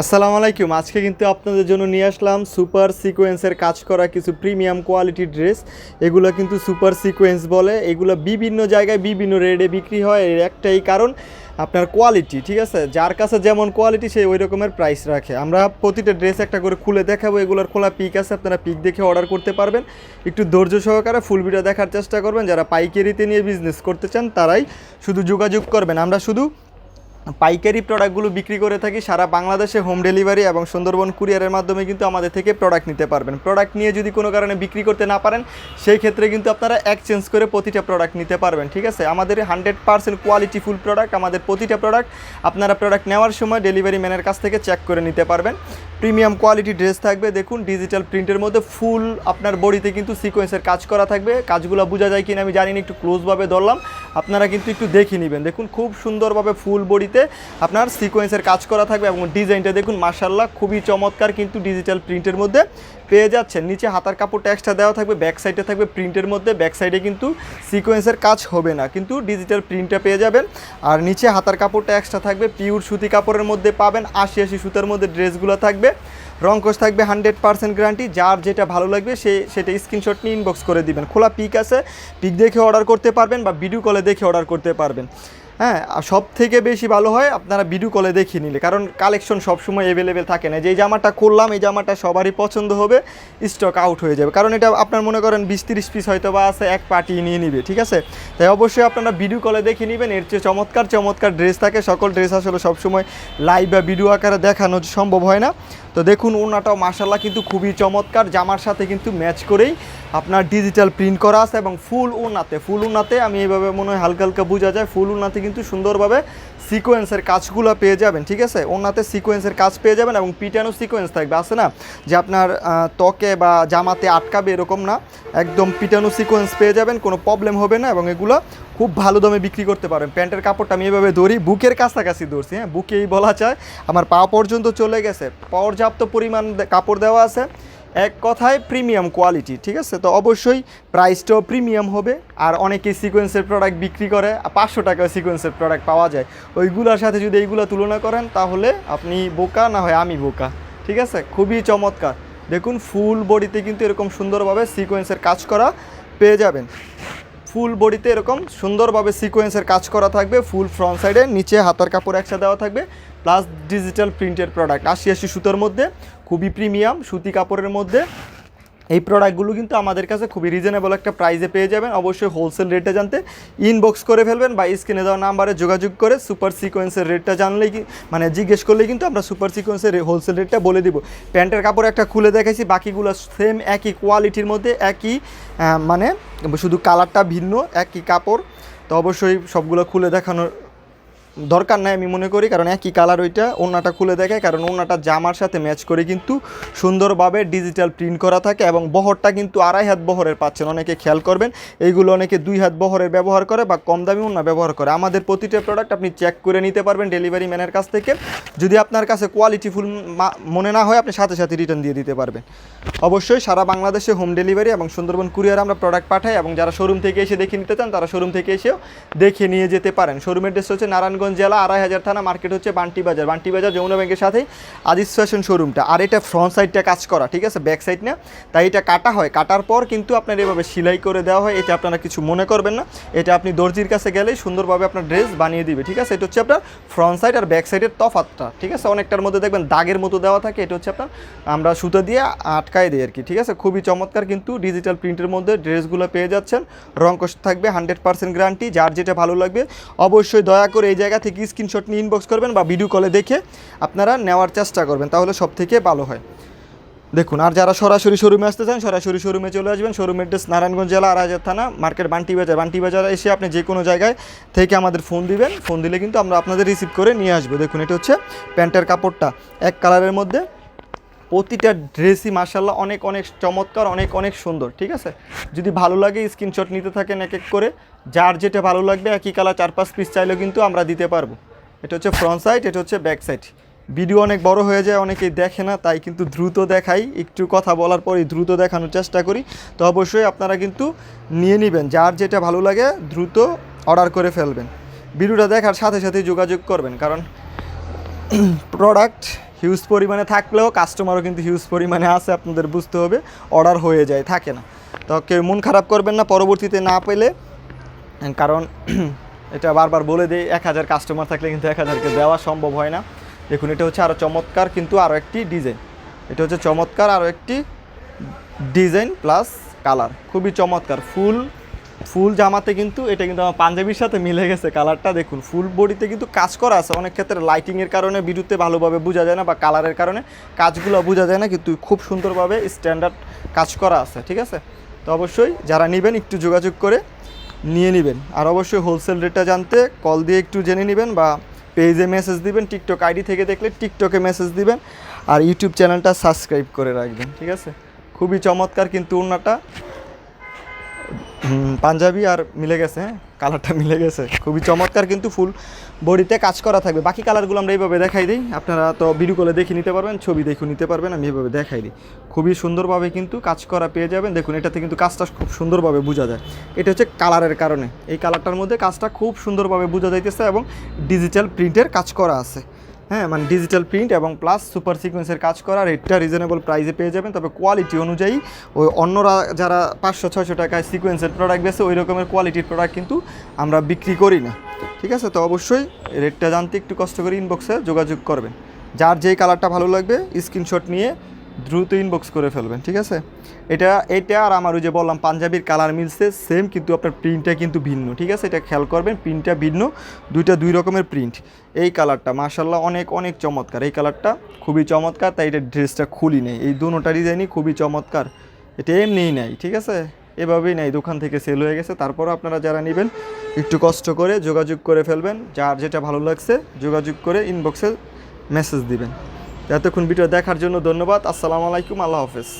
আসসালামু আলাইকুম আজকে কিন্তু আপনাদের জন্য নিয়ে আসলাম সুপার সিকোয়েন্সের কাজ করা কিছু প্রিমিয়াম কোয়ালিটির ড্রেস। এগুলো কিন্তু সুপার সিকোয়েন্স বলে। এগুলো বিভিন্ন জায়গায়, বিভিন্ন রেটে বিক্রি হয়। এর একটাই কারণ, আপনার কোয়ালিটি, ঠিক আছে? যার কাছে যেমন কোয়ালিটি, সে ওই রকমের প্রাইস রাখে। আমরা প্রতিটা ড্রেস একটা করে খুলে দেখাবো। এগুলোর খোলা পিক আছে, আপনারা পিক দেখে অর্ডার করতে পারবেন। একটু ধৈর্য সহকারে ফুল ভিডিও দেখার চেষ্টা করবেন। যারা পাইকারিতে নিয়ে বিজনেস করতে চান, তারাই শুধু যোগাযোগ করবেন। আমরা শুধু পাইকারি প্রোডাক্টগুলো বিক্রি করে থাকি, সারা বাংলাদেশে হোম ডেলিভারি এবং সুন্দরবন কুরিয়ারের মাধ্যমে কিন্তু আমাদের থেকে প্রোডাক্ট নিতে পারবেন। প্রোডাক্ট নিয়ে যদি কোনো কারণে বিক্রি করতে না পারেন, সেই ক্ষেত্রে কিন্তু আপনারা এক্সচেঞ্জ করে প্রতিটা প্রোডাক্ট নিতে পারবেন, ঠিক আছে? আমাদের hundred percent quality full product আমাদের প্রতিটা প্রোডাক্ট আপনারা প্রোডাক্ট নেওয়ার সময় ডেলিভারি ম্যানের কাছ থেকে চেক করে নিতে পারবেন। প্রিমিয়াম কোয়ালিটি ড্রেস থাকবে, দেখুন ডিজিটাল প্রিন্টের মধ্যে ফুল আপনার বডিতে কিন্তু সিকোয়েন্সের কাজ করা থাকবে। কাজগুলো বোঝা যায় কিনা আমি জানি না, একটু ক্লোজভাবে ধরলাম। আপনারা কিন্তু একটু দেখে নেবেন। দেখুন, খুব সুন্দরভাবে ফুল বডিতে আপনার সিকোয়েন্সের কাজ করা থাকবে এবং ডিজাইনটা দেখুন মার্শাল্লাহ খুবই চমৎকার কিন্তু ডিজিটাল প্রিন্টের মধ্যে পেয়ে যাচ্ছেন। নিচে হাতার কাপড় ট্যাক্সটা দেওয়া থাকবে ব্যাক সাইডে থাকবে প্রিন্টের মধ্যে ব্যাক সাইডে কিন্তু সিকোয়েন্সের কাজ হবে না, কিন্তু ডিজিটাল প্রিন্টটা পেয়ে যাবেন। আর নিচে হাতার কাপড়টা এক্সট্রা থাকবে পিওর সুতি কাপড়ের মধ্যে পাবেন, আশি আশি সুতার মধ্যে ড্রেসগুলো থাকবে। রংকশ থাকবে হান্ড্রেড পার্সেন্ট গ্যারান্টি। যার যেটা ভালো লাগবে, সে সেটা স্ক্রিনশট নিয়ে ইনবক্স করে দিবেন। খোলা পিক আছে, পিক দেখে অর্ডার করতে পারবেন বা ভিডিও কলে দেখে অর্ডার করতে পারবেন। হ্যাঁ আর সব থেকে বেশি ভালো হয় আপনারা ভিডিও কলে দেখিয়ে নিলে। কারণ কালেকশন সবসময় অ্যাভেলেবেল থাকে না। যে জামাটা করলাম এই জামাটা সবারই পছন্দ হবে স্টক আউট হয়ে যাবে। কারণ এটা আপনার মনে করেন বিশ তিরিশ পিস হয়তো বা আছে, এক পার্টি নিয়ে নিবে, ঠিক আছে? তাই অবশ্যই আপনারা ভিডিও কলে দেখে নেবেন। এর চেয়ে চমৎকার চমৎকার ড্রেস থাকে। সকল ড্রেস আসলে সবসময় লাইভ বা ভিডিও আকারে দেখানো সম্ভব হয় না। তো দেখুন ওনাটাও মাসাল্লাহ কিন্তু খুবই চমৎকার। জামার সাথে কিন্তু ম্যাচ করেই আপনার ডিজিটাল প্রিন্ট করা আছে এবং ফুল ওনাতে ফুল ওনাতে আমি এইভাবে মনে হয় হালকা হালকা বোঝা যায় ফুল ওনাতে কিন্তু সুন্দরভাবে সিকোয়েন্সের কাজগুলো পেয়ে যাবেন, ঠিক আছে? ওনাতে সিকোয়েন্সের কাজ পেয়ে যাবেন এবং পিটানো সিকোয়েন্স থাকবে, আছে না? যে আপনার ত্বকে বা জামাতে আটকাবে এরকম না, একদম পিটানো সিকোয়েন্স পেয়ে যাবেন, কোনো প্রবলেম হবে না এবং এগুলো খুব ভালো দামে বিক্রি করতে পারেন প্যান্টের কাপড়টা আমি এভাবে ধরি, বুকের কাছাকাছি ধরছি হ্যাঁ? বুকেই বলা চায় আমার পা পর্যন্ত চলে গেছে। পর্যাপ্ত পরিমাণ কাপড় দেওয়া আছে। এক কথায় প্রিমিয়াম কোয়ালিটি ঠিক আছে? তো অবশ্যই প্রাইসটাও প্রিমিয়াম হবে, আর অনেকে সিকোয়েন্সের প্রোডাক্ট বিক্রি করে পাঁচশো টাকা সিকোয়েন্সের প্রোডাক্ট পাওয়া যায়। ওইগুলোর সাথে যদি এইগুলো তুলনা করেন, তাহলে আপনি বোকা, না হয় আমি বোকা, ঠিক আছে? খুবই চমৎকার। দেখুন ফুল বডিতে কিন্তু এরকম সুন্দরভাবে সিকোয়েন্সের কাজ করা পেয়ে যাবেন। ফুল বডিতে এরকম সুন্দরভাবে সিকোয়েন্সের কাজ করা থাকবে, ফুল ফ্রন্ট সাইডে নিচে হাতার কাপড় একসাথে দেওয়া থাকবে প্লাস ডিজিটাল প্রিন্টের প্রোডাক্ট আশি আশি সুতোর মধ্যে, খুবই প্রিমিয়াম সুতি কাপড়ের মধ্যে এই প্রোডাক্টগুলো কিন্তু আমাদের কাছে খুবই রিজনেবল একটা প্রাইসে পেয়ে যাবেন। অবশ্যই হোলসেল রেটটা জানতে ইনবক্স করে ফেলবেন বা স্ক্রিনে দেওয়া নাম্বারে যোগাযোগ করে সুপার সিকোয়েন্সের রেটটা জানলেই মানে জিজ্ঞেস করলেই কিন্তু আমরা সুপার সিকোয়েন্সের হোলসেল রেটটা বলে দিব। প্যান্টের কাপড় একটা খুলে দেখাইছি, বাকিগুলো সেম একই কোয়ালিটির মধ্যে, একই মানে শুধু কালারটা ভিন্ন, একই কাপড়। তো অবশ্যই সবগুলো খুলে দেখানোর দরকার নাই আমি মনে করি, কারণ একই কালার ওইটা ওনাটা খুলে দেখায় কারণ ওনাটা জামার সাথে ম্যাচ করে কিন্তু সুন্দরভাবে ডিজিটাল প্রিন্ট করা থাকে এবং বহরটা কিন্তু আড়াই হাত বহরের পাচ্ছেন। অনেকে খেয়াল করবেন, এইগুলো অনেকে দুই হাত বহরের ব্যবহার করে বা কম দামি ওনা ব্যবহার করে। আমাদের প্রতিটা প্রোডাক্ট আপনি চেক করে নিতে পারবেন ডেলিভারি ম্যানের কাছ থেকে। যদি আপনার কাছে কোয়ালিটি ফুল মনে না হয়, আপনি সাথে সাথে রিটার্ন দিয়ে দিতে পারবেন। অবশ্যই সারা বাংলাদেশে হোম ডেলিভারি এবং সুন্দরবন কুরিয়ার আমরা প্রোডাক্ট পাঠাই এবং যারা শোরুম থেকে এসে দেখে নিতে চান, তারা শোরুম থেকে এসেও দেখে নিয়ে যেতে পারেন। শোরুমের ড্রেস হচ্ছে নারায়ণগঞ্জ জেলা, আড়াই হাজার থানা, মার্কেট হচ্ছে বান্টি বাজার। বান্টি বাজার যমুনা ব্যাংকের সাথেই আজিজ ফ্যাশন শোরুমটা আর এটা ফ্রন্ট সাইডটা কাজ করা, ঠিক আছে? ব্যাক সাইড না। তাই এটা কাটা হয়। কাটার পর কিন্তু আপনার এভাবে সেলাই করে দেওয়া হয়। এটা আপনারা কিছু মনে করবেন না। এটা আপনি দর্জির কাছে গেলেই সুন্দরভাবে আপনার ড্রেস বানিয়ে দিবে, ঠিক আছে? এটা হচ্ছে আপনার ফ্রন্ট সাইড আর ব্যাক সাইডের তফাতটা, ঠিক আছে? অনেকটার মধ্যে দেখবেন দাগের মতো দেওয়া থাকে। এটা হচ্ছে আপনার আমরা সুতো দিয়ে আটকায় দিই আর কি ঠিক আছে? খুবই চমৎকার কিন্তু ডিজিটাল প্রিন্টের মধ্যে ড্রেসগুলো পেয়ে যাচ্ছেন। রঙ্কশ থাকবে হান্ড্রেড পার্সেন্ট গ্যারান্টি যার যেটা ভালো লাগবে, অবশ্যই দয়া করে এই জায়গা থেকে স্ক্রিনশট নিয়ে ইনবক্স করবেন বা ভিডিও কলে দেখে আপনারা নেওয়ার চেষ্টা করবেন, তাহলে সব থেকে ভালো হয়। দেখুন, আর যারা সরাসরি শোরুমে আসতে চান, সরাসরি শোরুমে চলে আসবেন। শোরুমের ড্রেস নারায়ণগঞ্জ জেলা আড়াইহাজার থানা, মার্কেট বান্টি বাজার। বান্টি বাজার এসে আপনি যে কোনো জায়গায় থেকে আমাদের ফোন দিবেন। ফোন দিলে কিন্তু আমরা আপনাদের রিসিভ করে নিয়ে আসব। দেখুন, এটা হচ্ছে প্যান্টের কাপড়টা। এক কালারের মধ্যে প্রতিটা ড্রেসই মার্শাল্লাহ অনেক অনেক চমৎকার, অনেক অনেক সুন্দর, ঠিক আছে? যদি ভালো লাগে স্ক্রিনশট নিতে থাকেন এক এক করে। যার যেটা ভালো লাগবে, একই কালার চার পাঁচ পিস চাইলেও কিন্তু আমরা দিতে পারব। এটা হচ্ছে ফ্রন্ট সাইড এটা হচ্ছে ব্যাক সাইড ভিডিও অনেক বড় হয়ে যায়, অনেকেই দেখে না, তাই কিন্তু দ্রুত দেখাই। একটু কথা বলার পরেই দ্রুত দেখানোর চেষ্টা করি। তো অবশ্যই আপনারা কিন্তু নিয়ে নেবেন, যার যেটা ভালো লাগে দ্রুত অর্ডার করে ফেলবেন। ভিডিওটা দেখার সাথে সাথে যোগাযোগ করবেন, কারণ প্রোডাক্ট হিউজ পরিমাণে থাকলেও কাস্টমারও কিন্তু হিউজ পরিমাণে আছে, আপনাদের বুঝতে হবে অর্ডার হয়ে যায়, থাকে না। তো কেউ মন খারাপ করবেন না, পরবর্তীতে না পেলে কারণ এটা বারবার বলে দিই, এক হাজার কাস্টমার থাকলে কিন্তু এক হাজারকে দেওয়া সম্ভব হয় না। দেখুন, এটা হচ্ছে আরও চমৎকার কিন্তু আরও একটি ডিজাইন এটা হচ্ছে চমৎকার আরও একটি ডিজাইন প্লাস কালার খুবই চমৎকার। ফুল ফুল জামাতে কিন্তু এটা কিন্তু আমার পাঞ্জাবির সাথে মিলে গেছে কালারটা দেখুন, ফুল বডিতে কিন্তু কাজ করা আছে। অনেক ক্ষেত্রে লাইটিংয়ের কারণে বিদ্যুতে ভালোভাবে বোঝা যায় না বা কালারের কারণে কাজগুলো বোঝা যায় না, কিন্তু খুব সুন্দরভাবে স্ট্যান্ডার্ড কাজ করা আছে, ঠিক আছে? তো অবশ্যই যারা নেবেন একটু যোগাযোগ করে নিয়ে নেবেন। আর অবশ্যই হোলসেল রেটটা জানতে কল দিয়ে একটু জেনে নেবেন বা পেজে মেসেজ দিবেন টিকটক আইডি থেকে দেখলে টিকটকে মেসেজ দিবেন। আর ইউটিউব চ্যানেলটা সাবস্ক্রাইব করে রাখবেন, ঠিক আছে? খুবই চমৎকার কিন্তু ওনাটা পাঞ্জাবি আর মিলে গেছে হ্যাঁ? কালারটা মিলে গেছে। খুবই চমৎকার কিন্তু ফুল বডিতে কাজ করা থাকবে। বাকি কালারগুলো আমরা এইভাবে দেখাই দিই। আপনারা তো ভিডিও কলে দেখে নিতে পারবেন, ছবি দেখে নিতে পারবেন, আমি এইভাবে দেখাই দিই। খুবই সুন্দরভাবে কিন্তু কাজ করা পেয়ে যাবেন। দেখুন, এটাতে কিন্তু কাজটা খুব সুন্দরভাবে বোঝা যায়। এটা হচ্ছে কালারের কারণে। এই কালারটার মধ্যে কাজটা খুব সুন্দরভাবে বোঝা যাইতেছে এবং ডিজিটাল প্রিন্টের কাজ করা আছে। হ্যাঁ মানে ডিজিটাল প্রিন্ট এবং প্লাস সুপার সিকোয়েন্সের কাজ করা রেটটা রিজনেবল প্রাইসে পেয়ে যাবেন। তবে কোয়ালিটি অনুযায়ী ওই অন্যরা যারা পাঁচশো, ছয়শো টাকায় সিকোয়েন্সের প্রোডাক্ট বেছে, ওই রকমের কোয়ালিটির প্রোডাক্ট কিন্তু আমরা বিক্রি করি না। ঠিক আছে? তো অবশ্যই রেটটা জানতে একটু কষ্ট করে ইনবক্সে যোগাযোগ করবেন। যার যেই কালারটা ভালো লাগবে স্ক্রিনশট নিয়ে দ্রুত ইনবক্স করে ফেলবেন, ঠিক আছে? এটা এটা আর আমার ওই যে বললাম, পাঞ্জাবির কালার মিলছে সেম কিন্তু আপনার প্রিন্টটা কিন্তু ভিন্ন, ঠিক আছে? এটা খেয়াল করবেন প্রিন্টটা ভিন্ন, দুইটা দুই রকমের প্রিন্ট এই কালারটা মার্শাল্লাহ অনেক অনেক চমৎকার। এই কালারটা খুবই চমৎকার, তাই এটা ড্রেসটা খুলি নেই। এই দুটোটা ডিজাইনই খুবই চমৎকার। এটা এমনিই নাই, ঠিক আছে? এভাবেই নাই, দোকান থেকে সেল হয়ে গেছে। তারপরও আপনারা যারা নেবেন, একটু কষ্ট করে যোগাযোগ করে ফেলবেন। যার যেটা ভালো লাগছে, যোগাযোগ করে ইনবক্সে মেসেজ দিবেন। এতক্ষণ ভিডিও দেখার জন্য ধন্যবাদ। আসসালামু আলাইকুম আল্লাহ হাফেজ।